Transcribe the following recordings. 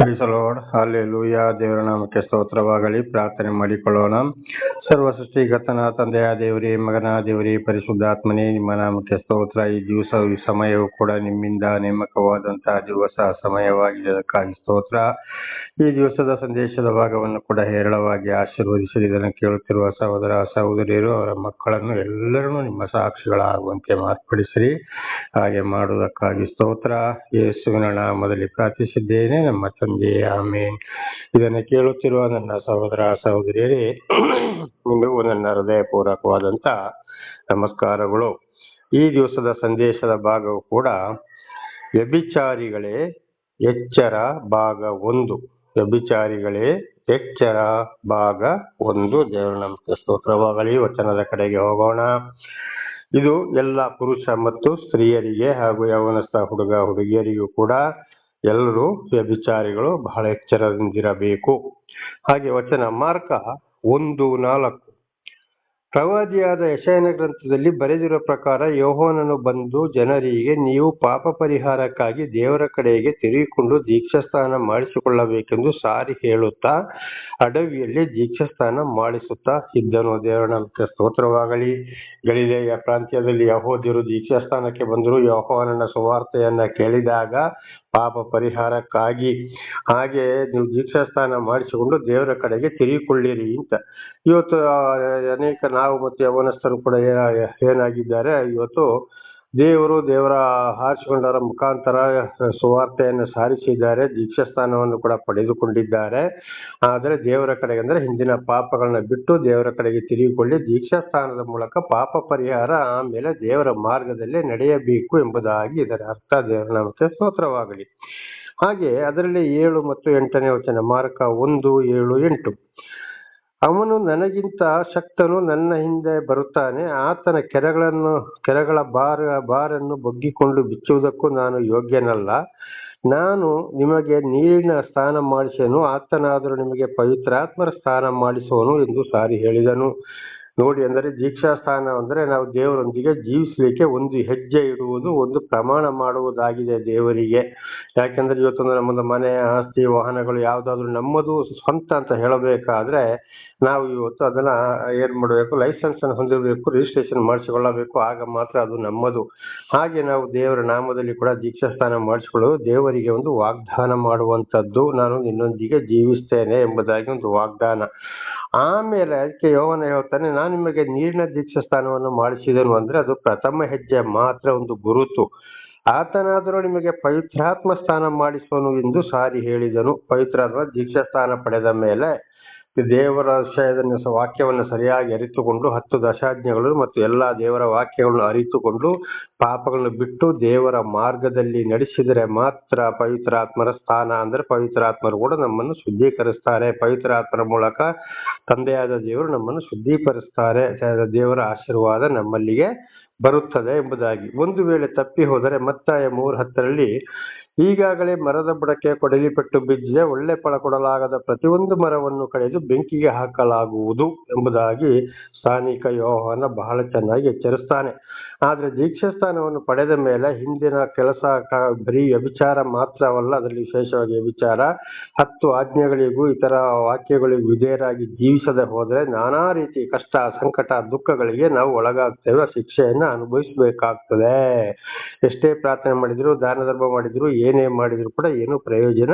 ಕ್ರೈಸ್ತಲೋಡ್ ಲೂಯ ದೇವರ ನಾಮಕ್ಕೆ ಸ್ತೋತ್ರವಾಗಲಿ. ಪ್ರಾರ್ಥನೆ ಮಾಡಿಕೊಳ್ಳೋಣ. ಸರ್ವ ಸೃಷ್ಟಿಗತನ ತಂದೆಯ ದೇವರೇ, ಮಗನ ದೇವರೇ, ಪರಿಶುದ್ಧಾತ್ಮನೇ, ನಿಮ್ಮ ನಾಮಕ್ಕೆ ಸ್ತೋತ್ರ. ಈ ದಿವಸ, ಈ ಸಮಯವು ಕೂಡ ನಿಮ್ಮಿಂದ ನೇಮಕವಾದಂತಹ ದಿವಸ, ಸಮಯವಾಗಿದೆ. ಅದಕ್ಕಾಗಿ ಸ್ತೋತ್ರ. ಈ ದಿವಸದ ಸಂದೇಶದ ಭಾಗವನ್ನು ಕೂಡ ಹೇರಳವಾಗಿ ಆಶೀರ್ವದಿಸಿ ಇದನ್ನು ಕೇಳುತ್ತಿರುವ ಸಹೋದರ, ಸಹೋದರಿಯರು, ಅವರ ಮಕ್ಕಳನ್ನು ಎಲ್ಲರನ್ನೂ ನಿಮ್ಮ ಸಾಕ್ಷಿಗಳಾಗುವಂತೆ ಮಾರ್ಪಡಿಸಿರಿ. ಹಾಗೆ ಮಾಡುವುದಕ್ಕಾಗಿ ಸ್ತೋತ್ರ. ಯೇಸುವಿನ ನಾಮದಲ್ಲಿ ಪ್ರಾರ್ಥಿಸಿದ್ದೇನೆ. ನಮ್ಮ ತಂದೆ ಆಮೇನ್. ಇದನ್ನು ಕೇಳುತ್ತಿರುವ ನನ್ನ ಸಹೋದರ, ಸಹೋದರಿಯರೇ, ನಿಮಗೂ ನನ್ನ ಹೃದಯಪೂರ್ವಕವಾದಂಥ ನಮಸ್ಕಾರಗಳು. ಈ ದಿವಸದ ಸಂದೇಶದ ಭಾಗವು ಕೂಡ ವ್ಯಭಿಚಾರಿಗಳೇ ಎಚ್ಚರ ಭಾಗ ಒಂದು. ವ್ಯಭಿಚಾರಿಗಳೇ, ಎಚ್ಚರ ಭಾಗ ಒಂದು. ದೇವರ ನಮಸ್ತೆ ಸ್ತೋತ್ರವಾಗಲಿ, ವಚನದ ಕಡೆಗೆ ಹೋಗೋಣ. ಇದು ಎಲ್ಲ ಪುರುಷ ಮತ್ತು ಸ್ತ್ರೀಯರಿಗೆ ಹಾಗೂ ಯವನಸ್ಥ ಹುಡುಗ ಹುಡುಗಿಯರಿಗೂ ಕೂಡ ಎಲ್ಲರೂ ವ್ಯಭಿಚಾರಿಗಳು ಬಹಳ ಎಚ್ಚರದಿಂದಿರಬೇಕು. ಹಾಗೆ ವಚನ ಮಾರ್ಕ ಒಂದು ನಾಲ್ಕು. ಪ್ರವಾದಿಯಾದ ಯಶಯನ ಗ್ರಂಥದಲ್ಲಿ ಬರೆದಿರುವ ಪ್ರಕಾರ ಯೋಹೋನನು ಬಂದು ಜನರಿಗೆ, ನೀವು ಪಾಪ ಪರಿಹಾರಕ್ಕಾಗಿ ದೇವರ ಕಡೆಗೆ ತಿರುಗಿಕೊಂಡು ದೀಕ್ಷಾಸ್ನಾನ ಮಾಡಿಸಿಕೊಳ್ಳಬೇಕೆಂದು ಸಾರಿ ಹೇಳುತ್ತಾ, ಅಡವಿಯಲ್ಲಿ ದೀಕ್ಷಾಸ್ನಾನ ಮಾಡಿಸುತ್ತಾ ಇದ್ದನು. ದೇವರ ಸ್ತೋತ್ರವಾಗಲಿ. ಗಲಿಲೆಯ ಪ್ರಾಂತ್ಯದಲ್ಲಿ ಯಹೋದ್ಯರು ದೀಕ್ಷಾಸ್ಥಾನಕ್ಕೆ ಬಂದರು. ಯೋಹೋನನ ಸುವಾರ್ತೆಯನ್ನ ಕೇಳಿದಾಗ ಪಾಪ ಪರಿಹಾರಕ್ಕಾಗಿ ಹಾಗೆ ನೀವು ದೀಕ್ಷಾಸ್ನಾನ ಮಾಡಿಸಿಕೊಂಡು ದೇವರ ಕಡೆಗೆ ತಿರುಗಿಕೊಳ್ಳಿರಿ ಅಂತ. ಇವತ್ತು ಅನೇಕ ನಾವು ಮತ್ತು ಯವನಸ್ಥರು ಕೂಡ ಏನಾಗಿದ್ದಾರೆ, ಇವತ್ತು ದೇವರು ದೇವರ ಆರಿಸಿಕೊಂಡವರ ಮುಖಾಂತರ ಸುವಾರ್ತೆಯನ್ನು ಸಾರಿಸಿದ್ದಾರೆ ದೀಕ್ಷಾಸ್ಥಾನವನ್ನು ಕೂಡ ಪಡೆದುಕೊಂಡಿದ್ದಾರೆ. ಆದರೆ ದೇವರ ಕಡೆಗೆ ಅಂದರೆ ಹಿಂದಿನ ಪಾಪಗಳನ್ನ ಬಿಟ್ಟು ದೇವರ ಕಡೆಗೆ ತಿರುಗಿಕೊಳ್ಳಿ ದೀಕ್ಷಾಸ್ಥಾನದ ಮೂಲಕ ಪಾಪ ಪರಿಹಾರ ಆಮೇಲೆ ದೇವರ ಮಾರ್ಗದಲ್ಲಿ ನಡೆಯಬೇಕು ಎಂಬುದಾಗಿ ಇದರ ಅರ್ಥ. ದೇವರ ನಾಮಕ್ಕೆ ಸ್ತೋತ್ರವಾಗಲಿ. ಹಾಗೆ ಅದರಲ್ಲಿ ಏಳು ಮತ್ತು ಎಂಟನೇ ವಚನ, ಮಾರ್ಕ ಒಂದು, ಏಳು, ಎಂಟು. ಅವನು ನನಗಿಂತ ಶಕ್ತನು, ನನ್ನ ಹಿಂದೆ ಬರುತ್ತಾನೆ. ಆತನ ಕೆರಗಳನ್ನು, ಕೆರಗಳ ಬಾರ ಬಾರನ್ನು ಬಗ್ಗಿಕೊಂಡು ಬಿಚ್ಚುವುದಕ್ಕೂ ನಾನು ಯೋಗ್ಯನಲ್ಲ. ನಾನು ನಿಮಗೆ ನೀರಿನ ಸ್ನಾನ ಮಾಡಿಸೆನು, ಆತನಾದರೂ ನಿಮಗೆ ಪವಿತ್ರಾತ್ಮರ ಸ್ನಾನ ಮಾಡಿಸುವನು ಎಂದು ಸಾರಿ ಹೇಳಿದನು. ನೋಡಿ ಅಂದರೆ, ದೀಕ್ಷಾ ಸ್ಥಾನ ಅಂದರೆ ನಾವು ದೇವರೊಂದಿಗೆ ಜೀವಿಸಲಿಕ್ಕೆ ಒಂದು ಹೆಜ್ಜೆ ಇಡುವುದು, ಒಂದು ಪ್ರಮಾಣ ಮಾಡುವುದಾಗಿದೆ ದೇವರಿಗೆ. ಯಾಕೆಂದ್ರೆ ಇವತ್ತೊಂದು ನಮ್ಮದು ಮನೆ, ಆಸ್ತಿ, ವಾಹನಗಳು ಯಾವುದಾದ್ರೂ ನಮ್ಮದು ಸ್ವಂತ ಅಂತ ಹೇಳಬೇಕಾದ್ರೆ ನಾವು ಇವತ್ತು ಅದನ್ನ ಏನ್ ಮಾಡಬೇಕು ಲೈಸೆನ್ಸ್ ಅನ್ನು ಹೊಂದಿರಬೇಕು ರಿಜಿಸ್ಟ್ರೇಷನ್ ಮಾಡಿಸಿಕೊಳ್ಳಬೇಕು, ಆಗ ಮಾತ್ರ ಅದು ನಮ್ಮದು. ಹಾಗೆ ನಾವು ದೇವರ ನಾಮದಲ್ಲಿ ಕೂಡ ದೀಕ್ಷಾಸ್ಥಾನ ಮಾಡಿಸಿಕೊಳ್ಳೋದು ದೇವರಿಗೆ ಒಂದು ವಾಗ್ದಾನ ಮಾಡುವಂತದ್ದು ನಾನು ನಿನ್ನೊಂದಿಗೆ ಜೀವಿಸ್ತೇನೆ ಎಂಬುದಾಗಿ ಒಂದು ವಾಗ್ದಾನ. ಆಮೇಲೆ ಅದಕ್ಕೆ ಯೋವನ ಹೇಳ್ತಾನೆ, ನಾನು ನಿಮಗೆ ನೀರಿನ ದೀಕ್ಷಾ ಸ್ಥಾನವನ್ನು ಮಾಡಿಸಿದನು ಅಂದ್ರೆ ಅದು ಪ್ರಥಮ ಹೆಜ್ಜೆ ಮಾತ್ರ ಒಂದು ಗುರುತು. ಆತನಾದರೂ ನಿಮಗೆ ಪವಿತ್ರಾತ್ಮ ಸ್ಥಾನ ಮಾಡಿಸುವನು ಎಂದು ಸಾರಿ ಹೇಳಿದನು. ಪವಿತ್ರಾತ್ಮ ದೀಕ್ಷಾ ಸ್ಥಾನ ಪಡೆದ ಮೇಲೆ ದೇವರ ವಿಷಯದ ವಾಕ್ಯವನ್ನು ಸರಿಯಾಗಿ ಅರಿತುಕೊಂಡು ಹತ್ತು ದಶಾಜ್ಞೆಗಳು ಮತ್ತು ಎಲ್ಲಾ ದೇವರ ವಾಕ್ಯಗಳನ್ನು ಅರಿತುಕೊಂಡು ಪಾಪಗಳನ್ನು ಬಿಟ್ಟು ದೇವರ ಮಾರ್ಗದಲ್ಲಿ ನಡೆಸಿದರೆ ಮಾತ್ರ ಪವಿತ್ರಾತ್ಮರ ಸ್ಥಾನ ಅಂದ್ರೆ ಪವಿತ್ರಾತ್ಮರು ಕೂಡ ನಮ್ಮನ್ನು ಶುದ್ಧೀಕರಿಸ್ತಾರೆ. ಪವಿತ್ರಾತ್ಮರ ಮೂಲಕ ತಂದೆಯಾದ ದೇವರು ನಮ್ಮನ್ನು ಶುದ್ಧೀಕರಿಸ್ತಾರೆ. ದೇವರ ಆಶೀರ್ವಾದ ನಮ್ಮಲ್ಲಿಗೆ ಬರುತ್ತದೆ ಎಂಬುದಾಗಿ. ಒಂದು ವೇಳೆ ತಪ್ಪಿ ಹೋದರೆ ಮತ್ತಾಯ ಮೂರು ಹತ್ತರಲ್ಲಿ ಈಗಾಗಲೇ ಮರದ ಬುಡಕ್ಕೆ ಕೊಡಲಿಪಟ್ಟು ಬಿದ್ದಿದೆ. ಒಳ್ಳೆ ಫಲ ಕೊಡಲಾಗದ ಪ್ರತಿಯೊಂದು ಮರವನ್ನು ಕಳೆದು ಬೆಂಕಿಗೆ ಹಾಕಲಾಗುವುದು ಎಂಬುದಾಗಿ ಸ್ಥಾನಿಕ ಯೋಹನ ಬಹಳ ಚೆನ್ನಾಗಿ ಎಚ್ಚರಿಸ್ತಾನೆ. ಆದ್ರೆ ದೀಕ್ಷಾಸ್ಥಾನವನ್ನು ಪಡೆದ ಮೇಲೆ ಹಿಂದಿನ ಕೆಲಸ ಕ- ಬರೀ ವ್ಯಭಿಚಾರ ಮಾತ್ರವಲ್ಲ, ಅದರಲ್ಲಿ ವಿಶೇಷವಾಗಿ ವ್ಯಭಿಚಾರ, ಹತ್ತು ಆಜ್ಞೆಗಳಿಗೂ ಇತರ ವಾಕ್ಯಗಳಿಗೂ ವಿಧೇಯರಾಗಿ ಜೀವಿಸದೆ ಹೋದರೆ ನಾನಾ ರೀತಿ ಕಷ್ಟ, ಸಂಕಟ, ದುಃಖಗಳಿಗೆ ನಾವು ಒಳಗಾಗ್ತೇವೆ ಶಿಕ್ಷೆಯನ್ನು ಅನುಭವಿಸಬೇಕಾಗ್ತದೆ. ಎಷ್ಟೇ ಪ್ರಾರ್ಥನೆ ಮಾಡಿದ್ರು, ದಾನ ಧರ್ಮ ಮಾಡಿದ್ರು, ಏನೇ ಮಾಡಿದ್ರು ಕೂಡ ಏನು ಪ್ರಯೋಜನ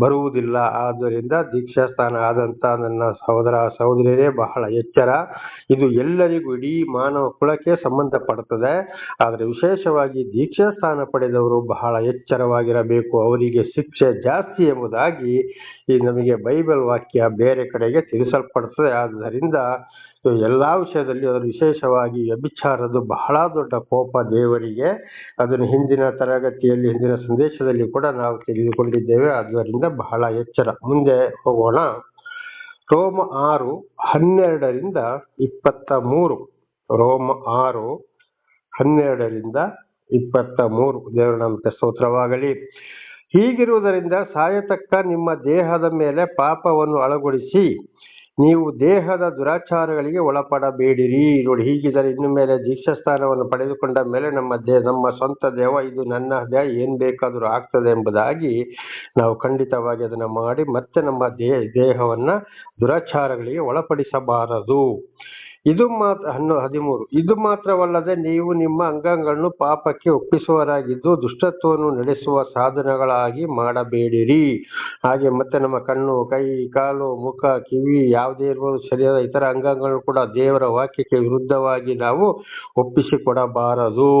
ಬರುವುದಿಲ್ಲ. ಆದ್ದರಿಂದ ದೀಕ್ಷಾಸ್ಥಾನ ಆದಂತ ನನ್ನ ಸಹೋದರ ಸಹೋದರಿಯರೇ, ಬಹಳ ಎಚ್ಚರ. ಇದು ಎಲ್ಲರಿಗೂ ಇಡೀ ಮಾನವ ಕುಲಕ್ಕೆ ಸಂಬಂಧಪಡುತ್ತದೆ. ಆದರೆ ವಿಶೇಷವಾಗಿ ದೀಕ್ಷಾ ಸ್ಥಾನ ಪಡೆದವರು ಬಹಳ ಎಚ್ಚರವಾಗಿರಬೇಕು. ಅವರಿಗೆ ಶಿಕ್ಷೆ ಜಾಸ್ತಿ ಎಂಬುದಾಗಿ ಈ ನಮಗೆ ಬೈಬಲ್ ವಾಕ್ಯ ಬೇರೆ ಕಡೆಗೆ ತಿಳಿಸಲ್ಪಡ್ತದೆ. ಆದ್ದರಿಂದ ಎಲ್ಲ ವಿಷಯದಲ್ಲಿ ಅದರ ವಿಶೇಷವಾಗಿ ವ್ಯಭಿಚಾರದ್ದು ಬಹಳ ದೊಡ್ಡ ಕೋಪ ದೇವರಿಗೆ. ಅದನ್ನು ಹಿಂದಿನ ತರಗತಿಯಲ್ಲಿ, ಹಿಂದಿನ ಸಂದೇಶದಲ್ಲಿ ಕೂಡ ನಾವು ತಿಳಿದುಕೊಂಡಿದ್ದೇವೆ. ಆದ್ದರಿಂದ ಬಹಳ ಎಚ್ಚರ. ಮುಂದೆ ಹೋಗೋಣ. ರೋಮ ಆರು ಹನ್ನೆರಡರಿಂದ ಇಪ್ಪತ್ತ ಮೂರು. ರೋಮ ಆರು ಹನ್ನೆರಡರಿಂದ ಇಪ್ಪತ್ತ ಮೂರು. ದೇವರ ನಾಮಕ್ಕೆ ಸ್ತೋತ್ರವಾಗಲಿ. ಹೀಗಿರುವುದರಿಂದ ಸಾಯತಕ್ಕ ನಿಮ್ಮ ದೇಹದ ಮೇಲೆ ಪಾಪವನ್ನು ಅಳಗೊಳಿಸಿ ನೀವು ದೇಹದ ದುರಾಚಾರಗಳಿಗೆ ಒಳಪಡಬೇಡಿರಿ. ನೋಡಿ, ಹೀಗಿದ್ದರೆ ಇನ್ನು ಮೇಲೆ ದೀಕ್ಷಾ ಸ್ಥಾನವನ್ನು ಪಡೆದುಕೊಂಡ ಮೇಲೆ ನಮ್ಮ ದೇ, ನಮ್ಮ ಸ್ವಂತ ದೇವ, ಇದು ನನ್ನ ದೇಹ, ಏನು ಬೇಕಾದರೂ ಆಗ್ತದೆ ಎಂಬುದಾಗಿ ನಾವು ಖಂಡಿತವಾಗಿ ಅದನ್ನು ಮಾಡಿ ಮತ್ತೆ ನಮ್ಮ ದೇಹ, ದೇಹವನ್ನು ದುರಾಚಾರಗಳಿಗೆ ಒಳಪಡಿಸಬಾರದು. ಇದು ಮಾತ್ರ ಹನ್ನು ಹದಿಮೂರು. ಇದು ಮಾತ್ರವಲ್ಲದೆ ನೀವು ನಿಮ್ಮ ಅಂಗಗಳನ್ನು ಪಾಪಕ್ಕೆ ಒಪ್ಪಿಸುವರಾಗಿದ್ದು ದುಷ್ಟತ್ವವನ್ನು ನಡೆಸುವ ಸಾಧನಗಳಾಗಿ ಮಾಡಬೇಡಿರಿ. ಹಾಗೆ ಮತ್ತೆ ನಮ್ಮ ಕಣ್ಣು, ಕೈ, ಕಾಲು, ಮುಖ, ಕಿವಿ ಯಾವುದೇ ಇರ್ಬೋದು ಶರೀರದ ಇತರ ಅಂಗಗಳನ್ನು ಕೂಡ ದೇವರ ವಾಕ್ಯಕ್ಕೆ ವಿರುದ್ಧವಾಗಿ ನಾವು ಒಪ್ಪಿಸಿಕೊಡಬಾರದು.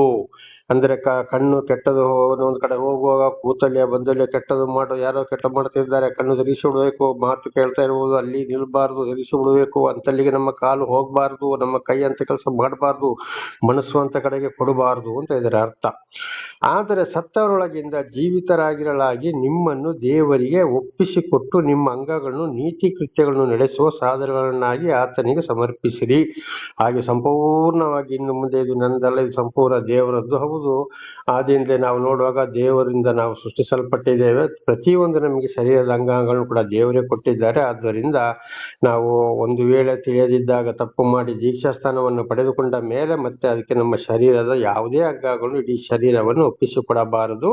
ಅಂದ್ರೆ ಕಣ್ಣು ಕೆಟ್ಟದು ಒಂದೊಂದು ಕಡೆ ಹೋಗುವಾಗ ಕೂತಲ್ಲೇ, ಬಂದಲ್ಲೇ ಕೆಟ್ಟದು ಮಾಡೋ, ಯಾರೋ ಕೆಟ್ಟ ಮಾಡ್ತಿದ್ದಾರೆ, ಕಣ್ಣು ಧರಿಸಿ ಬಿಡಬೇಕು ಮಾತು ಕೇಳ್ತಾ ಇರ್ಬೋದು, ಅಲ್ಲಿ ನಿಲ್ಬಾರ್ದು ಧರಿಸಿ ಬಿಡಬೇಕು ಅಂತಲ್ಲಿಗೆ ನಮ್ಮ ಕಾಲು ಹೋಗಬಾರ್ದು, ನಮ್ಮ ಕೈ ಅಂತ ಕೆಲಸ ಮಾಡಬಾರ್ದು, ಮನಸ್ಸು ಅಂತ ಕಡೆಗೆ ಕೊಡಬಾರ್ದು ಅಂತ ಇದರ ಅರ್ಥ. ಆದರೆ ಸತ್ತವರೊಳಗಿಂದ ಜೀವಿತರಾಗಿರಲಾಗಿ ನಿಮ್ಮನ್ನು ದೇವರಿಗೆ ಒಪ್ಪಿಸಿಕೊಟ್ಟು ನಿಮ್ಮ ಅಂಗಗಳನ್ನು ನೀತಿ ಕೃತ್ಯಗಳನ್ನು ನಡೆಸುವ ಸಾಧನಗಳನ್ನಾಗಿ ಆತನಿಗೆ ಸಮರ್ಪಿಸಿರಿ. ಹಾಗೆ ಸಂಪೂರ್ಣವಾಗಿ ಇನ್ನು ಮುಂದೆ ಇದು ನನ್ನದಲ್ಲ, ಇದು ಸಂಪೂರ್ಣ ದೇವರದ್ದು. ಹೌದು ಆದಿಂದಲೇ ನಾವು ನೋಡುವಾಗ ದೇವರಿಂದ ನಾವು ಸೃಷ್ಟಿಸಲ್ಪಟ್ಟಿದ್ದೇವೆ. ಪ್ರತಿಯೊಂದು ನಮಗೆ ಶರೀರದ ಅಂಗಗಳನ್ನು ಕೂಡ ದೇವರೇ ಕೊಟ್ಟಿದ್ದಾರೆ. ಆದ್ದರಿಂದ ನಾವು ಒಂದು ವೇಳೆ ತಿಳಿಯದಿದ್ದಾಗ, ತಪ್ಪು ಮಾಡಿ ದೀಕ್ಷಾಸ್ಥಾನವನ್ನು ಪಡೆದುಕೊಂಡ ಮೇಲೆ ಮತ್ತೆ ಅದಕ್ಕೆ ನಮ್ಮ ಶರೀರದ ಯಾವುದೇ ಅಂಗಗಳು, ಇಡೀ ಶರೀರವನ್ನು ಒಪ್ಪಿಸಿಕೊಡಬಾರದು.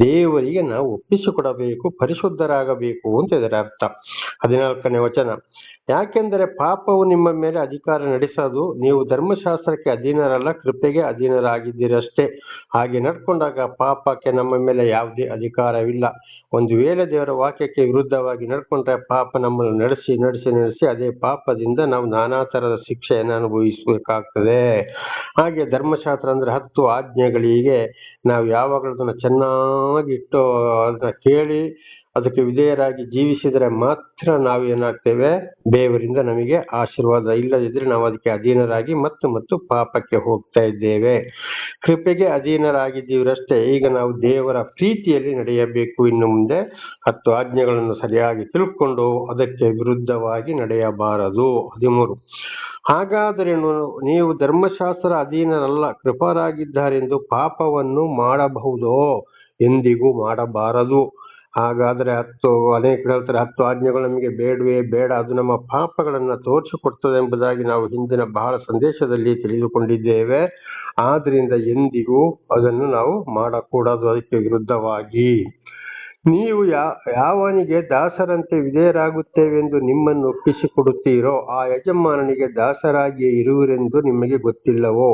ದೇವರಿಗೆ ನಾವು ಒಪ್ಪಿಸಿಕೊಡಬೇಕು ಪರಿಶುದ್ಧರಾಗಬೇಕು ಅಂತ ಇದರ ಅರ್ಥ ಹದಿನಾಲ್ಕನೇ ವಚನ. ಯಾಕೆಂದರೆ ಪಾಪವು ನಿಮ್ಮ ಮೇಲೆ ಅಧಿಕಾರ ನಡೆಸೋದು, ನೀವು ಧರ್ಮಶಾಸ್ತ್ರಕ್ಕೆ ಅಧೀನರಲ್ಲ, ಕೃಪೆಗೆ ಅಧೀನರಾಗಿದ್ದೀರಷ್ಟೇ. ಹಾಗೆ ನಡ್ಕೊಂಡಾಗ ಪಾಪಕ್ಕೆ ನಮ್ಮ ಮೇಲೆ ಯಾವುದೇ ಅಧಿಕಾರವಿಲ್ಲ. ಒಂದು ವೇಳೆ ದೇವರ ವಾಕ್ಯಕ್ಕೆ ವಿರುದ್ಧವಾಗಿ ನಡ್ಕೊಂಡ್ರೆ ಪಾಪ ನಮ್ಮನ್ನು ನಡೆಸಿ ನಡೆಸಿ ನಡೆಸಿ, ಅದೇ ಪಾಪದಿಂದ ನಾವು ನಾನಾ ಥರದ ಶಿಕ್ಷೆಯನ್ನು ಅನುಭವಿಸಬೇಕಾಗ್ತದೆ. ಹಾಗೆ ಧರ್ಮಶಾಸ್ತ್ರ ಅಂದರೆ ಹತ್ತು ಆಜ್ಞೆಗಳಿಗೆ ನಾವು ಯಾವಾಗಲೂ ಅದನ್ನು ಚೆನ್ನಾಗಿ ಇಟ್ಟು ಅದನ್ನ ಕೇಳಿ ಅದಕ್ಕೆ ವಿಧೇಯರಾಗಿ ಜೀವಿಸಿದರೆ ಮಾತ್ರ ನಾವು ಏನಾಗ್ತೇವೆ ದೇವರಿಂದ ನಮಗೆ ಆಶೀರ್ವಾದ. ಇಲ್ಲದಿದ್ರೆ ನಾವು ಅದಕ್ಕೆ ಅಧೀನರಾಗಿ ಮತ್ತು ಮತ್ತು ಪಾಪಕ್ಕೆ ಹೋಗ್ತಾ ಇದ್ದೇವೆ. ಕೃಪೆಗೆ ಅಧೀನರಾಗಿದ್ದೀವರಷ್ಟೇ. ಈಗ ನಾವು ದೇವರ ಪ್ರೀತಿಯಲ್ಲಿ ನಡೆಯಬೇಕು. ಇನ್ನು ಮುಂದೆ ಹತ್ತು ಆಜ್ಞೆಗಳನ್ನು ಸರಿಯಾಗಿ ತಿಳ್ಕೊಂಡು ಅದಕ್ಕೆ ವಿರುದ್ಧವಾಗಿ ನಡೆಯಬಾರದು. ಹದಿಮೂರು. ಹಾಗಾದರೆ ನೀವು ಧರ್ಮಶಾಸ್ತ್ರ ಅಧೀನರಲ್ಲ. ಕೃಪರಾಗಿದ್ದಾರೆಂದು ಪಾಪವನ್ನು ಮಾಡಬಹುದೋ? ಎಂದಿಗೂ ಮಾಡಬಾರದು. ಹಾಗಾದ್ರೆ ಹತ್ತು, ಅನೇಕ ಹೇಳ್ತಾರೆ, ಹತ್ತು ಆಜ್ಞೆಗಳು ನಮಗೆ ಬೇಡವೇ, ಬೇಡ, ಅದು ನಮ್ಮ ಪಾಪಗಳನ್ನು ತೋರಿಸಿಕೊಡ್ತದೆ ಎಂಬುದಾಗಿ ನಾವು ಹಿಂದಿನ ಬಹಳ ಸಂದೇಶದಲ್ಲಿ ತಿಳಿದುಕೊಂಡಿದ್ದೇವೆ. ಆದ್ದರಿಂದ ಎಂದಿಗೂ ಅದನ್ನು ನಾವು ಮಾಡಕೂಡದು, ಅದಕ್ಕೆ ವಿರುದ್ಧವಾಗಿ. ನೀವು ಯಾವನಿಗೆ ದಾಸರಂತೆ ವಿಧೇಯರಾಗುತ್ತೇವೆಂದು ನಿಮ್ಮನ್ನು ಒಪ್ಪಿಸಿಕೊಡುತ್ತೀರೋ, ಆ ಯಜಮಾನನಿಗೆ ದಾಸರಾಗಿಯೇ ಇರುವಿರೆಂದು ನಿಮಗೆ ಗೊತ್ತಿಲ್ಲವೋ?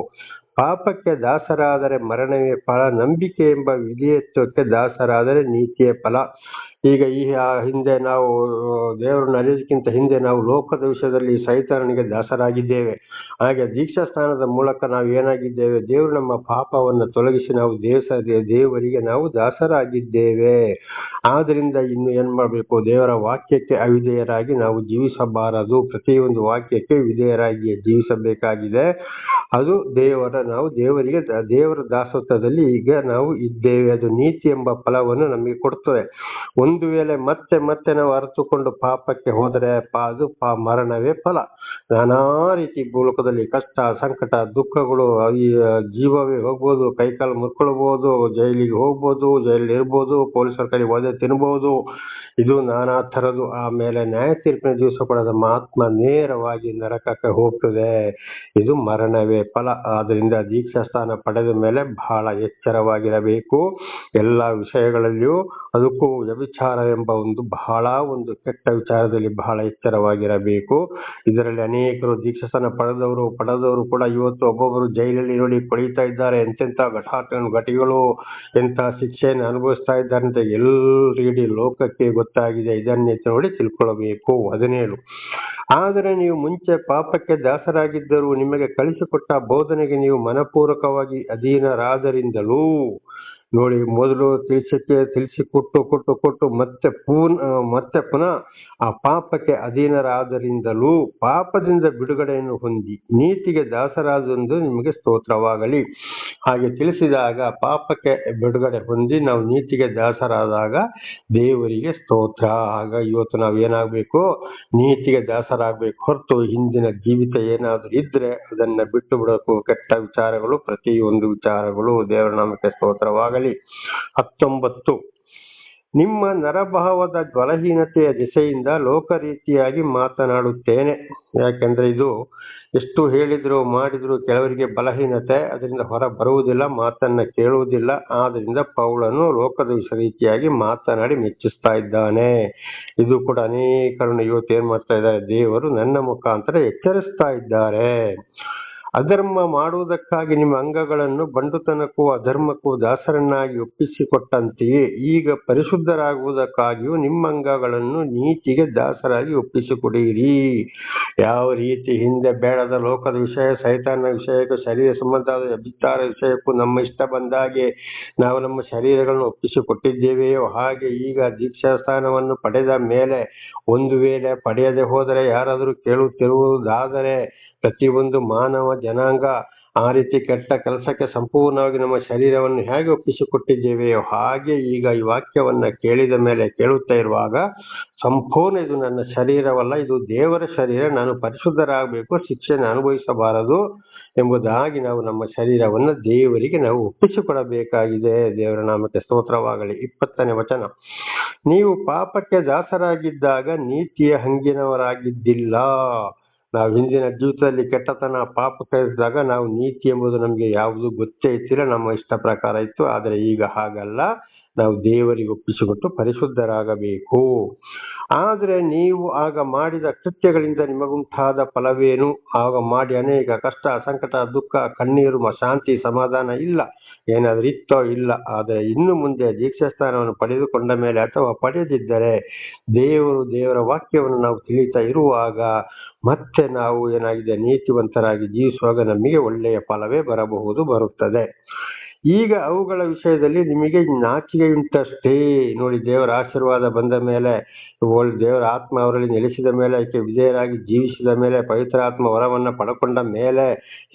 ಪಾಪಕ್ಕೆ ದಾಸರಾದರೆ ಮರಣವೇ ಫಲ ನಂಬಿಕೆ ಎಂಬ ವಿಧೇಯತ್ವಕ್ಕೆ ದಾಸರಾದರೆ ನೀತಿಯ ಫಲ. ಈಗ ಈ ಹಿಂದೆ ನಾವು ದೇವರನ್ನು ಅರಿಯೋದಕ್ಕಿಂತ ಹಿಂದೆ ನಾವು ಲೋಕದ ವಿಷಯದಲ್ಲಿ ಸೈತಾನನಿಗೆ ದಾಸರಾಗಿದ್ದೇವೆ. ಹಾಗೆ ದೀಕ್ಷಾ ಸ್ನಾನದ ಮೂಲಕ ನಾವು ಏನಾಗಿದ್ದೇವೆ? ದೇವರು ನಮ್ಮ ಪಾಪವನ್ನು ತೊಲಗಿಸಿ ನಾವು ದೇವಸ ದೇವರಿಗೆ ನಾವು ದಾಸರಾಗಿದ್ದೇವೆ. ಆದ್ದರಿಂದ ಇನ್ನು ಏನು ಮಾಡಬೇಕು? ದೇವರ ವಾಕ್ಯಕ್ಕೆ ಅವಿಧೇಯರಾಗಿ ನಾವು ಜೀವಿಸಬಾರದು. ಪ್ರತಿಯೊಂದು ವಾಕ್ಯಕ್ಕೆ ವಿಧೇಯರಾಗಿ ಜೀವಿಸಬೇಕಾಗಿದೆ. ಅದು ದೇವರ, ನಾವು ದೇವರಿಗೆ, ದೇವರ ದಾಸತ್ವದಲ್ಲಿ ಈಗ ನಾವು ಇದ್ದೇವೆ. ಅದು ನೀತಿ ಎಂಬ ಫಲವನ್ನು ನಮಗೆ ಕೊಡ್ತದೆ. ಒಂದು ವೇಳೆ ಮತ್ತೆ ಮತ್ತೆ ನಾವು ಅರಿತುಕೊಂಡು ಪಾಪಕ್ಕೆ ಹೋದರೆ ಪಾ- ಅದು ಪಾ ಮರಣವೇ ಫಲ. ನಾನಾ ರೀತಿ ಭೂಲೋಕದಲ್ಲಿ ಕಷ್ಟ, ಸಂಕಟ, ದುಃಖಗಳು, ಈ ಜೀವವೇ ಹೋಗ್ಬೋದು, ಕೈಕಾಲು ಮುರ್ಕೊಳ್ಬೋದು ಜೈಲಿಗೆ ಹೋಗ್ಬೋದು, ಜೈಲಲ್ಲಿ ಇರ್ಬೋದು ಪೊಲೀಸರ ಕೈ ಒದೆ ತಿನ್ಬೋದು. ಇದು ನಾನಾ ಥರದ್ದು. ಆಮೇಲೆ ನ್ಯಾಯ ತೀರ್ಪಿನ ದಿವಸ ಕೂಡ ನಮ್ಮ ಆತ್ಮ ನೇರವಾಗಿ ನರಕಕ್ಕೆ ಹೋಗ್ತದೆ. ಇದು ಮರಣವೇ ಫಲ. ಆದ್ರಿಂದ ದೀಕ್ಷಾ ಸ್ಥಾನ ಪಡೆದ ಮೇಲೆ ಬಹಳ ಎಚ್ಚರವಾಗಿರಬೇಕು. ಎಲ್ಲ ವಿಷಯಗಳಲ್ಲಿಯೂ ಅದಕ್ಕೂ ವ್ಯಭಿಚಾರ ಎಂಬ ಒಂದು ಬಹಳ ಒಂದು ಕೆಟ್ಟ ವಿಚಾರದಲ್ಲಿ ಬಹಳ ಎಚ್ಚರವಾಗಿರಬೇಕು. ಇದರಲ್ಲಿ ಅನೇಕರು ದೀಕ್ಷಸನ ಪಡೆದವರು ಪಡೆದವರು ಕೂಡ ಇವತ್ತು ಒಬ್ಬೊಬ್ಬರು ಜೈಲಲ್ಲಿ ನೋಡಿ ಕೊಳಿತಾ ಇದ್ದಾರೆ. ಎಂತೆಂತ ಘಟಾಟ ಘಟಿಗಳು, ಎಂಥ ಶಿಕ್ಷೆಯನ್ನು ಅನುಭವಿಸ್ತಾ ಇದ್ದಾರೆ ಅಂತ ಎಲ್ಲರಿಗೂ ಇಡೀ ಲೋಕಕ್ಕೆ ಗೊತ್ತಾಗಿದೆ. ಇದನ್ನೇ ನೋಡಿ ತಿಳ್ಕೊಳ್ಬೇಕು. ಹದಿನೇಳು. ಆದರೆ ನೀವು ಮುಂಚೆ ಪಾಪಕ್ಕೆ ದಾಸರಾಗಿದ್ದರೂ ನಿಮಗೆ ಕಳಿಸಿಕೊಟ್ಟ ಬೋಧನೆಗೆ ನೀವು ಮನಪೂರ್ವಕವಾಗಿ ಅಧೀನರಾದರಿಂದಲೂ ನೋಡಿ ಮೊದಲು ತಿಳಿಸಕ್ಕೆ ತಿಳಿಸಿ ಕೊಟ್ಟು ಕೊಟ್ಟು ಕೊಟ್ಟು ಮತ್ತೆ ಪೂನ್ ಮತ್ತೆ ಪುನಃ ಆ ಪಾಪಕ್ಕೆ ಅಧೀನರಾದರಿಂದಲೂ ಪಾಪದಿಂದ ಬಿಡುಗಡೆಯನ್ನು ಹೊಂದಿ ನೀತಿಗೆ ದಾಸರಾದೆಂದು ನಿಮಗೆ ಸ್ತೋತ್ರವಾಗಲಿ. ಹಾಗೆ ತಿಳಿಸಿದಾಗ ಪಾಪಕ್ಕೆ ಬಿಡುಗಡೆ ಹೊಂದಿ ನಾವು ನೀತಿಗೆ ದಾಸರಾದಾಗ ದೇವರಿಗೆ ಸ್ತೋತ್ರ. ಆಗ ಇವತ್ತು ನಾವು ಏನಾಗಬೇಕು? ನೀತಿಗೆ ದಾಸರಾಗಬೇಕು. ಹೊರತು ಹಿಂದಿನ ಜೀವಿತ ಏನಾದರೂ ಇದ್ರೆ ಅದನ್ನ ಬಿಟ್ಟು ಬಿಡಬೇಕು ಕೆಟ್ಟ ವಿಚಾರಗಳು, ಪ್ರತಿಯೊಂದು ವಿಚಾರಗಳು ದೇವರ ನಾಮಕ್ಕೆ ಸ್ತೋತ್ರವಾಗಲಿ. ಹತ್ತೊಂಬತ್ತು. ನಿಮ್ಮ ನರಭಾವದ ಬಲಹೀನತೆಯ ದಿಸೆಯಿಂದ ಲೋಕ ರೀತಿಯಾಗಿ ಮಾತನಾಡುತ್ತೇನೆ. ಯಾಕೆಂದ್ರೆ ಇದು ಎಷ್ಟು ಹೇಳಿದ್ರು ಮಾಡಿದ್ರು ಕೆಲವರಿಗೆ ಬಲಹೀನತೆ, ಅದರಿಂದ ಹೊರ ಬರುವುದಿಲ್ಲ, ಮಾತನ್ನ ಕೇಳುವುದಿಲ್ಲ. ಆದ್ರಿಂದ ಪೌಳನು ಲೋಕದ ರೀತಿಯಾಗಿ ಮಾತನಾಡಿ ಮೆಚ್ಚಿಸ್ತಾ ಇದ್ದಾನೆ. ಇದು ಕೂಡ ಅನೇಕರನ್ನು ಇವತ್ತು ಏನ್ ಮಾಡ್ತಾ ಇದ್ದಾರೆ? ದೇವರು ನನ್ನ ಮುಖಾಂತರ ಎಚ್ಚರಿಸ್ತಾ ಇದ್ದಾರೆ. ಅಧರ್ಮ ಮಾಡುವುದಕ್ಕಾಗಿ ನಿಮ್ಮ ಅಂಗಗಳನ್ನು ಬಂಡುತನಕ್ಕೂ ಅಧರ್ಮಕ್ಕೂ ದಾಸರನ್ನಾಗಿ ಒಪ್ಪಿಸಿಕೊಟ್ಟಂತೆಯೇ ಈಗ ಪರಿಶುದ್ಧರಾಗುವುದಕ್ಕಾಗಿಯೂ ನಿಮ್ಮ ಅಂಗಗಳನ್ನು ನೀತಿಗೆ ದಾಸರಾಗಿ ಒಪ್ಪಿಸಿಕೊಡಿರಿ. ಯಾವ ರೀತಿ ಹಿಂದೆ ಬೇಡದ ಲೋಕದ ವಿಷಯ ಸೈತಾನ ವಿಷಯಕ್ಕೂ ಶರೀರ ಸಂಬಂಧದ ಅಭಿಚಾರ ವಿಷಯಕ್ಕೂ ನಮ್ಮ ಇಷ್ಟ ಬಂದಾಗೆ ನಾವು ನಮ್ಮ ಶರೀರಗಳನ್ನು ಒಪ್ಪಿಸಿಕೊಟ್ಟಿದ್ದೇವೆಯೋ ಹಾಗೆ ಈಗ ದೀಕ್ಷಾ ಸ್ಥಾನವನ್ನು ಪಡೆದ ಮೇಲೆ ಒಂದು ವೇಳೆ ಪಡೆಯದೆ ಹೋದರೆ ಯಾರಾದರೂ ಕೇಳುತ್ತಿರುವುದಾದರೆ ಪ್ರತಿಯೊಂದು ಮಾನವ ಜನಾಂಗ ಆ ರೀತಿ ಕೆಟ್ಟ ಕೆಲಸಕ್ಕೆ ಸಂಪೂರ್ಣವಾಗಿ ನಮ್ಮ ಶರೀರವನ್ನು ಹೇಗೆ ಒಪ್ಪಿಸಿಕೊಟ್ಟಿದ್ದೇವೆಯೋ ಹಾಗೆ ಈಗ ಈ ವಾಕ್ಯವನ್ನ ಕೇಳಿದ ಮೇಲೆ ಕೇಳುತ್ತಾ ಇರುವಾಗ, ಸಂಪೂರ್ಣ ಇದು ನನ್ನ ಶರೀರವಲ್ಲ, ಇದು ದೇವರ ಶರೀರ, ನಾನು ಪರಿಶುದ್ಧರಾಗಬೇಕು ಶಿಕ್ಷೆಯನ್ನು ಅನುಭವಿಸಬಾರದು ಎಂಬುದಾಗಿ ನಾವು ನಮ್ಮ ಶರೀರವನ್ನು ದೇವರಿಗೆ ನಾವು ಒಪ್ಪಿಸಿಕೊಡಬೇಕಾಗಿದೆ. ದೇವರ ನಾಮಕ್ಕೆ ಸ್ತೋತ್ರವಾಗಲಿ. ಇಪ್ಪತ್ತನೇ ವಚನ. ನೀವು ಪಾಪಕ್ಕೆ ದಾಸರಾಗಿದ್ದಾಗ ನೀತಿಯ ಹಂಗಿನವರಾಗಿದ್ದಿಲ್ಲ. ನಾವು ಹಿಂದಿನ ಜೀವಿತದಲ್ಲಿ ಕೆಟ್ಟತನ ಪಾಪ ಕೈಸಿದಾಗ ನಾವು ನೀತಿ ಎಂಬುದು ನಮಗೆ ಯಾವುದು ಗೊತ್ತೇ ಇತ್ತಿಲ್ಲ ನಮ್ಮ ಇಷ್ಟ ಪ್ರಕಾರ ಇತ್ತು. ಆದರೆ ಈಗ ಹಾಗಲ್ಲ. ನಾವು ದೇವರಿಗೆ ಒಪ್ಪಿಸಿಕೊಟ್ಟು ಪರಿಶುದ್ಧರಾಗಬೇಕು. ಆದರೆ ನೀವು ಆಗ ಮಾಡಿದ ಕೃತ್ಯಗಳಿಂದ ನಿಮಗುಂಟಾದ ಫಲವೇನು? ಆಗ ಮಾಡಿ ಅನೇಕ ಕಷ್ಟ, ಸಂಕಟ, ದುಃಖ, ಕಣ್ಣೀರು ಶಾಂತಿ, ಸಮಾಧಾನ ಇಲ್ಲ. ಏನಾದರೂ ಇತ್ತೋ ಇಲ್ಲ. ಆದರೆ ಇನ್ನು ಮುಂದೆ ದೀಕ್ಷಾಸ್ಥಾನವನ್ನು ಪಡೆದುಕೊಂಡ ಮೇಲೆ ಅಥವಾ ಪಡೆದಿದ್ದರೆ ದೇವರು ದೇವರ ವಾಕ್ಯವನ್ನು ನಾವು ತಿಳಿತಾ ಇರುವಾಗ ಮತ್ತೆ ನಾವು ಏನಾಗಿದೆ, ನೀತಿವಂತರಾಗಿ ಜೀವಿಸುವಾಗ ನಮಗೆ ಒಳ್ಳೆಯ ಫಲವೇ ಬರಬಹುದು, ಬರುತ್ತದೆ. ಈಗ ಅವುಗಳ ವಿಷಯದಲ್ಲಿ ನಿಮಗೆ ನಾಚಿಕೆ ನಾಚಿಕೆಯುಂಟಷ್ಟೇ. ನೋಡಿ, ದೇವರ ಆಶೀರ್ವಾದ ಬಂದ ಮೇಲೆ ಒಳ್ ದೇವರ ಆತ್ಮ ಅವರಲ್ಲಿ ನೆಲೆಸಿದ ಮೇಲೆ ಅದಕ್ಕೆ ವಿಧೇಯರಾಗಿ ಜೀವಿಸಿದ ಮೇಲೆ ಪವಿತ್ರ ಆತ್ಮ ವರವನ್ನು ಪಡ್ಕೊಂಡ ಮೇಲೆ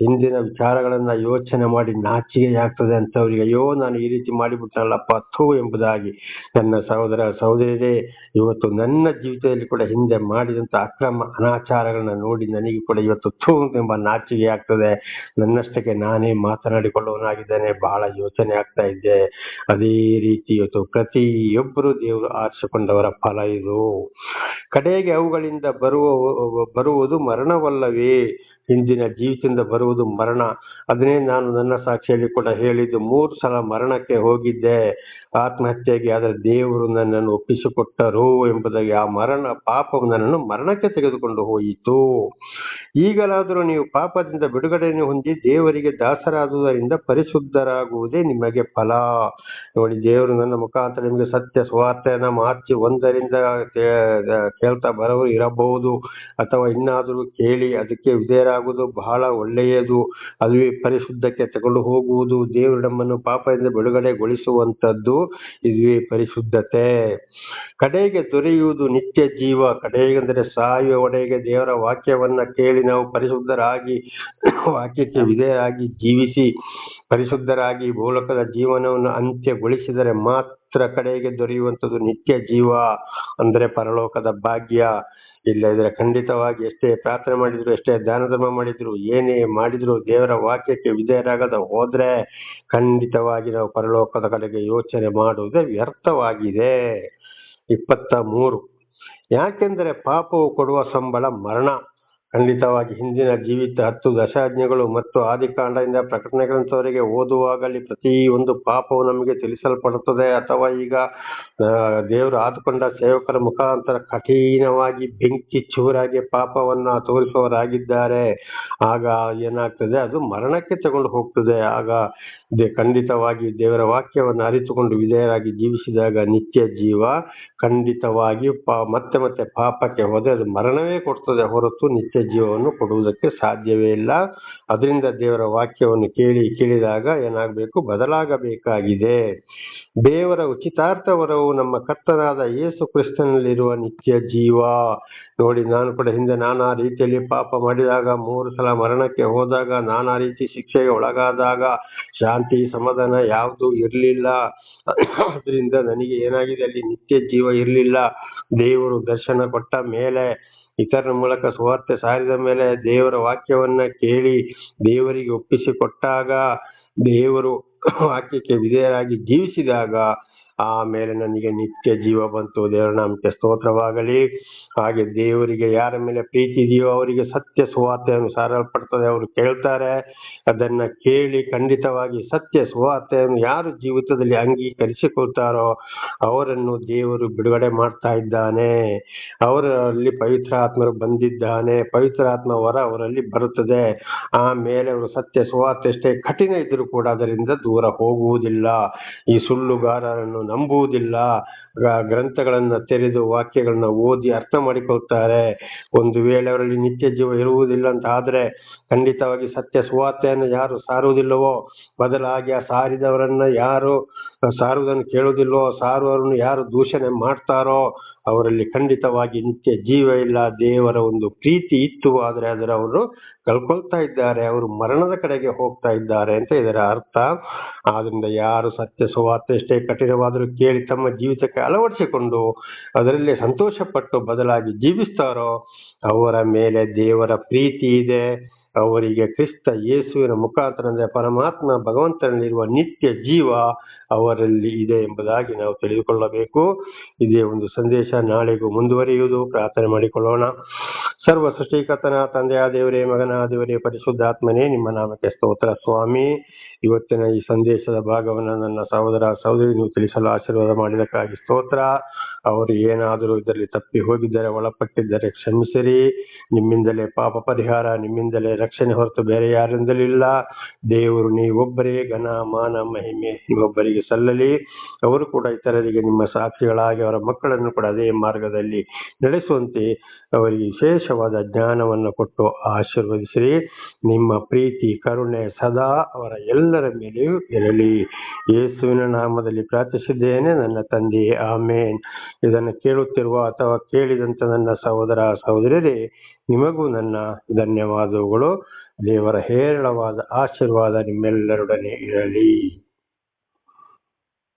ಹಿಂದಿನ ವಿಚಾರಗಳನ್ನು ಯೋಚನೆ ಮಾಡಿ ನಾಚಿಗೆ ಆಗ್ತದೆ ಅಂತ ಅವರಿಗೆ, ಅಯ್ಯೋ, ನಾನು ಈ ರೀತಿ ಮಾಡಿಬಿಟ್ಟನಲ್ಲಪ್ಪ ಥೂ ಎಂಬುದಾಗಿ ನನ್ನ ಸಹೋದರ ಸಹೋದರಿಯರೇ, ಇವತ್ತು ನನ್ನ ಜೀವಿತದಲ್ಲಿ ಕೂಡ ಹಿಂದೆ ಮಾಡಿದಂತ ಅಕ್ರಮ ಅನಾಚಾರಗಳನ್ನ ನೋಡಿ ನನಗೆ ಕೂಡ ಇವತ್ತು ಥೂ ಎಂಬ ನಾಚಿಗೆ ಆಗ್ತದೆ ನನ್ನಷ್ಟಕ್ಕೆ ನಾನೇ ಮಾತನಾಡಿಕೊಳ್ಳುವನಾಗಿದ್ದೇನೆ ಬಹಳ ಯೋಚನೆ ಆಗ್ತಾ ಇದ್ದೆ. ಅದೇ ರೀತಿ ಇವತ್ತು ಪ್ರತಿಯೊಬ್ಬರು ದೇವರು ಆರಿಸಿಕೊಂಡವರ ಫಲ ಇದು. ಕಡೆಗೆ ಅವುಗಳಿಂದ ಬರುವ, ಬರುವುದು ಮರಣವಲ್ಲವೇ? ಹಿಂದಿನ ಜೀವಿತದಿಂದ ಬರುವುದು ಮರಣ. ಅದನ್ನೇ ನಾನು ನನ್ನ ಸಾಕ್ಷಿಯಲ್ಲಿ ಕೂಡ ಹೇಳಿದ್ದು. ಮೂರು ಸಲ ಮರಣಕ್ಕೆ ಹೋಗಿದ್ದೆ. ಆತ್ಮಹತ್ಯೆಗೆ, ಆದರೆ ದೇವರು ನನ್ನನ್ನು ಒಪ್ಪಿಸಿಕೊಟ್ಟರು ಎಂಬುದಾಗಿ ಆ ಮರಣ, ಪಾಪವು ನನ್ನನ್ನು ಮರಣಕ್ಕೆ ತೆಗೆದುಕೊಂಡು ಹೋಯಿತು. ಈಗಲಾದರೂ ನೀವು ಪಾಪದಿಂದ ಬಿಡುಗಡೆಯನ್ನು ಹೊಂದಿ ದೇವರಿಗೆ ದಾಸರಾದುದರಿಂದ ಪರಿಶುದ್ಧರಾಗುವುದೇ ನಿಮಗೆ ಫಲ. ನೋಡಿ, ದೇವರು ನನ್ನ ಮುಖಾಂತರ ನಿಮಗೆ ಸತ್ಯ ಸುವಾರ್ತೆಯನ್ನ ಮಾರ್ಚಿ ಒಂದರಿಂದ ಕೇಳ್ತಾ ಬರವರು ಇರಬಹುದು ಅಥವಾ ಇನ್ನಾದರೂ ಕೇಳಿ ಅದಕ್ಕೆ ವಿಧೇಯರಾಗುವುದು ಬಹಳ ಒಳ್ಳೆಯದು. ಅದುವೇ ಪರಿಶುದ್ಧಕ್ಕೆ ತಗೊಂಡು ಹೋಗುವುದು ದೇವರು ನಮ್ಮನ್ನು ಪಾಪದಿಂದ ಬಿಡುಗಡೆಗೊಳಿಸುವಂತದ್ದು ಇದುವೇ ಪರಿಶುದ್ಧತೆ. ಕಡೆಗೆ ದೊರೆಯುವುದು ನಿತ್ಯ ಜೀವ. ಕಡೆಗೆಂದರೆ ಸಾಯುವ ಒಡೆಗೆ ದೇವರ ವಾಕ್ಯವನ್ನ ಕೇಳಿ ನಾವು ಪರಿಶುದ್ಧರಾಗಿ, ವಾಕ್ಯಕ್ಕೆ ವಿಧೇಯರಾಗಿ ಜೀವಿಸಿ, ಪರಿಶುದ್ಧರಾಗಿ ಭೂಲೋಕದ ಜೀವನವನ್ನು ಅಂತ್ಯಗೊಳಿಸಿದರೆ ಮಾತ್ರ ಕಡೆಗೆ ದೊರೆಯುವಂಥದ್ದು ನಿತ್ಯ ಜೀವ. ಅಂದರೆ ಪರಲೋಕದ ಭಾಗ್ಯ. ಇಲ್ಲದಿದ್ರೆ ಖಂಡಿತವಾಗಿ ಎಷ್ಟೇ ಪ್ರಾರ್ಥನೆ ಮಾಡಿದ್ರು, ಎಷ್ಟೇ ದಾನ ಧರ್ಮ ಮಾಡಿದ್ರು, ಏನೇ ಮಾಡಿದ್ರು ದೇವರ ವಾಕ್ಯಕ್ಕೆ ವಿಧೇಯರಾಗದ ಹೋದ್ರೆ ಖಂಡಿತವಾಗಿ ನಾವು ಪರಲೋಕದ ಕಡೆಗೆ ಯೋಚನೆ ಮಾಡುವುದೇ ವ್ಯರ್ಥವಾಗಿದೆ. ಇಪ್ಪತ್ತ ಮೂರು. ಯಾಕೆಂದರೆ ಪಾಪವು ಕೊಡುವ ಸಂಬಳ ಮರಣ. ಖಂಡಿತವಾಗಿ ಹಿಂದಿನ ಜೀವಿತ ಹತ್ತು ದಶಾಜ್ಞೆಗಳು ಮತ್ತು ಆದಿಕಾಂಡದಿಂದ ಪ್ರಕಟಣೆಗಳಂತವರೆಗೆ ಓದುವಾಗಲಿ ಪ್ರತಿ ಒಂದು ಪಾಪವು ನಮಗೆ ತಿಳಿಸಲ್ಪಡುತ್ತದೆ. ಅಥವಾ ಈಗ ದೇವರು ಆದುಕೊಂಡ ಸೇವಕರ ಮುಖಾಂತರ ಕಠಿಣವಾಗಿ ಬೆಂಕಿ ಚೂರಾಗಿ ಪಾಪವನ್ನ ತೋರಿಸುವವರಾಗಿದ್ದಾರೆ. ಆಗ ಏನಾಗ್ತದೆ, ಅದು ಮರಣಕ್ಕೆ ತಗೊಂಡು ಹೋಗ್ತದೆ. ಆಗ ದೇ- ಖಂಡಿತವಾಗಿ ದೇವರ ವಾಕ್ಯವನ್ನು ಅರಿತುಕೊಂಡು ವಿಧೇಯರಾಗಿ ಜೀವಿಸಿದಾಗ ನಿತ್ಯ ಜೀವ ಖಂಡಿತವಾಗಿ ಪಾ, ಮತ್ತೆ ಮತ್ತೆ ಪಾಪಕ್ಕೆ ಹೋದರೆ ಅದು ಮರಣವೇ ಕೊಡ್ತದೆ ಹೊರತು ನಿತ್ಯ ಜೀವವನ್ನು ಕೊಡುವುದಕ್ಕೆ ಸಾಧ್ಯವೇ ಇಲ್ಲ. ಅದರಿಂದ ದೇವರ ವಾಕ್ಯವನ್ನು ಕೇಳಿ ಕೇಳಿದಾಗ ಏನಾಗಬೇಕು? ಬದಲಾಗಬೇಕಾಗಿದೆ. ದೇವರ ಉಚಿತಾರ್ಥ ವರವು ನಮ್ಮ ಕರ್ತನಾದ ಯೇಸು ಕ್ರಿಸ್ತನಲ್ಲಿರುವ ನಿತ್ಯ ಜೀವ. ನೋಡಿ, ನಾನು ಕೂಡ ಹಿಂದೆ ನಾನಾ ರೀತಿಯಲ್ಲಿ ಪಾಪ ಮಾಡಿದಾಗ, ಮೂರು ಸಲ ಮರಣಕ್ಕೆ ಹೋದಾಗ, ನಾನಾ ರೀತಿ ಶಿಕ್ಷೆಗೆ ಒಳಗಾದಾಗ, ಶಾಂತಿ, ಸಮಾಧಾನ ಯಾವುದು ಇರಲಿಲ್ಲ. ಅದರಿಂದ ನನಗೆ ಏನಾಗಿದೆ? ಅಲ್ಲಿ ನಿತ್ಯ ಜೀವ ಇರಲಿಲ್ಲ. ದೇವರು ದರ್ಶನ ಕೊಟ್ಟ ಮೇಲೆ ಇತರರ ಮೂಲಕ ಸುವಾರ್ತೆ ಸಾರಿದ ಮೇಲೆ ದೇವರ ವಾಕ್ಯವನ್ನ ಕೇಳಿ ದೇವರಿಗೆ ಒಪ್ಪಿಸಿ ಕೊಟ್ಟಾಗ ದೇವರು ವಾಕ್ಯಕ್ಕೆ ವಿಧೇಯರಾಗಿ ಜೀವಿಸಿದಾಗ ಆಮೇಲೆ ನನಗೆ ನಿತ್ಯ ಜೀವ ಬಂತು. ದೇವರ ನಾಮಕ್ಕೆ ಸ್ತೋತ್ರವಾಗಲಿ. ಹಾಗೆ ದೇವರಿಗೆ ಯಾರ ಮೇಲೆ ಪ್ರೀತಿ ಇದೆಯೋ ಅವರಿಗೆ ಸತ್ಯ ಸುವಾರ್ತೆಯನ್ನು ಸಾರಲ್ಪಡ್ತದೆ ಅವರು ಕೇಳ್ತಾರೆ. ಅದನ್ನ ಕೇಳಿ ಖಂಡಿತವಾಗಿ ಸತ್ಯ ಸುವಾರ್ತೆಯನ್ನು ಯಾರು ಜೀವಿತದಲ್ಲಿ ಅಂಗೀಕರಿಸಿಕೊಳ್ತಾರೋ ಅವರನ್ನು ದೇವರು ಬಿಡುಗಡೆ ಮಾಡ್ತಾ ಇದ್ದಾನೆ. ಅವರಲ್ಲಿ ಪವಿತ್ರ ಆತ್ಮರು ಬಂದಿದ್ದಾನೆ. ಪವಿತ್ರ ಆತ್ಮ ವರ ಅವರಲ್ಲಿ ಬರುತ್ತದೆ. ಆಮೇಲೆ ಅವರು ಸತ್ಯ ಸುವಾರ್ತೆ ಎಷ್ಟೇ ಕಠಿಣ ಇದ್ರೂ ಕೂಡ ಅದರಿಂದ ದೂರ ಹೋಗುವುದಿಲ್ಲ. ಈ ಸುಳ್ಳುಗಾರರನ್ನು ನಂಬುವುದಿಲ್ಲ. ಗ್ರಂಥಗಳನ್ನ ತೆರೆದು ವಾಕ್ಯಗಳನ್ನ ಓದಿ ಅರ್ಥ ಮಾಡಿಕೊಳ್ತಾರೆ ಒಂದು ವೇಳೆ ಅವರಲ್ಲಿ ನಿತ್ಯ ಜೀವ ಇರುವುದಿಲ್ಲ ಅಂತ ಆದ್ರೆ ಖಂಡಿತವಾಗಿ ಸತ್ಯ ಸುವಾರ್ತೆಯನ್ನು ಯಾರು ಸಾರುವುದಿಲ್ಲವೋ, ಬದಲಾಗಿ ಆ ಸಾರಿದವರನ್ನ ಯಾರು ಸಾರುವುದನ್ನು ಕೇಳುವುದಿಲ್ಲವೋ, ಸಾರುವವರನ್ನು ಯಾರು ದೂಷಣೆ ಮಾಡ್ತಾರೋ ಅವರಲ್ಲಿ ಖಂಡಿತವಾಗಿ ನಿತ್ಯ ಜೀವ ಇಲ್ಲ, ದೇವರ ಒಂದು ಪ್ರೀತಿ ಇತ್ತು ಆದರೆ ಅದರ ಅವರು ಕಳ್ಕೊಳ್ತಾ ಇದ್ದಾರೆ, ಅವರು ಮರಣದ ಕಡೆಗೆ ಹೋಗ್ತಾ ಇದ್ದಾರೆ ಅಂತ ಇದರ ಅರ್ಥ. ಆದ್ರಿಂದ ಯಾರು ಸತ್ಯ ಸುವಾರ್ತೆ ಎಷ್ಟೇ ಕಠಿಣವಾದರೂ ಕೇಳಿ ತಮ್ಮ ಜೀವಿತಕ್ಕೆ ಅಳವಡಿಸಿಕೊಂಡು ಅದರಲ್ಲಿ ಸಂತೋಷಪಟ್ಟು ಬದಲಾಗಿ ಜೀವಿಸ್ತಾರೋ ಅವರ ಮೇಲೆ ದೇವರ ಪ್ರೀತಿ ಇದೆ. ಅವರಿಗೆ ಕ್ರಿಸ್ತ ಯೇಸುವಿನ ಮುಖಾಂತರ ಅಂದ್ರೆ ಪರಮಾತ್ಮ ಭಗವಂತನಲ್ಲಿರುವ ನಿತ್ಯ ಜೀವ ಅವರಲ್ಲಿ ಇದೆ ಎಂಬುದಾಗಿ ನಾವು ತಿಳಿದುಕೊಳ್ಳಬೇಕು. ಇದೇ ಒಂದು ಸಂದೇಶ ನಾಳೆಗೂ ಮುಂದುವರಿಯುವುದು. ಪ್ರಾರ್ಥನೆ ಮಾಡಿಕೊಳ್ಳೋಣ. ಸರ್ವ ಸೃಷ್ಟಿಕರ್ತನ ತಂದೆಯ ದೇವರೇ, ಮಗನ ದೇವರೇ, ಪರಿಶುದ್ಧಾತ್ಮನೇ, ನಿಮ್ಮ ನಾಮಕ್ಕೆ ಸ್ತೋತ್ರ ಸ್ವಾಮಿ. ಇವತ್ತಿನ ಈ ಸಂದೇಶದ ಭಾಗವನ್ನು ನನ್ನ ಸಹೋದರ ಸಹೋದರಿ, ನೀವು ತಿಳಿಸಲು ಆಶೀರ್ವಾದ ಮಾಡಿದಕ್ಕಾಗಿ ಸ್ತೋತ್ರ. ಅವರು ಏನಾದರೂ ಇದರಲ್ಲಿ ತಪ್ಪಿ ಹೋಗಿದ್ದರೆ, ಒಳಪಟ್ಟಿದ್ದರೆ ಕ್ಷಮಿಸಿರಿ. ನಿಮ್ಮಿಂದಲೇ ಪಾಪ ಪರಿಹಾರ, ನಿಮ್ಮಿಂದಲೇ ರಕ್ಷಣೆ ಹೊರತು ಬೇರೆ ಯಾರಿಂದಲೂ ಇಲ್ಲ. ದೇವರು ನೀವೊಬ್ಬರೇ, ಘನ, ಮಾನ, ಮಹಿಮೆ ನೀವೊಬ್ಬರಿಗೆ ಸಲ್ಲಲಿ. ಅವರು ಕೂಡ ಇತರರಿಗೆ ನಿಮ್ಮ ಸಾಕ್ಷಿಗಳಾಗಿ ಅವರ ಮಕ್ಕಳನ್ನು ಕೂಡ ಅದೇ ಮಾರ್ಗದಲ್ಲಿ ನಡೆಸುವಂತೆ ಅವರಿಗೆ ವಿಶೇಷವಾದ ಜ್ಞಾನವನ್ನು ಕೊಟ್ಟು ಆಶೀರ್ವದಿಸಿರಿ. ನಿಮ್ಮ ಪ್ರೀತಿ, ಕರುಣೆ ಸದಾ ಅವರ ಎಲ್ಲರ ಮೇಲೆಯೂ ಇರಲಿ. ಯೇಸುವಿನ ನಾಮದಲ್ಲಿ ಪ್ರಾರ್ಥಿಸಿದ್ದೇನೆ. ನನ್ನ ತಂದೆ, ಆಮೇನ್. ಇದನ್ನು ಕೇಳುತ್ತಿರುವ ಅಥವಾ ಕೇಳಿದಂತ ನನ್ನ ಸಹೋದರ ಸಹೋದರಿಯರೇ, ನಿಮಗೂ ನನ್ನ ಧನ್ಯವಾದಗಳು. ದೇವರ ಹೇರಳವಾದ ಆಶೀರ್ವಾದ ನಿಮ್ಮೆಲ್ಲರೊಡನೆ ಇರಲಿ.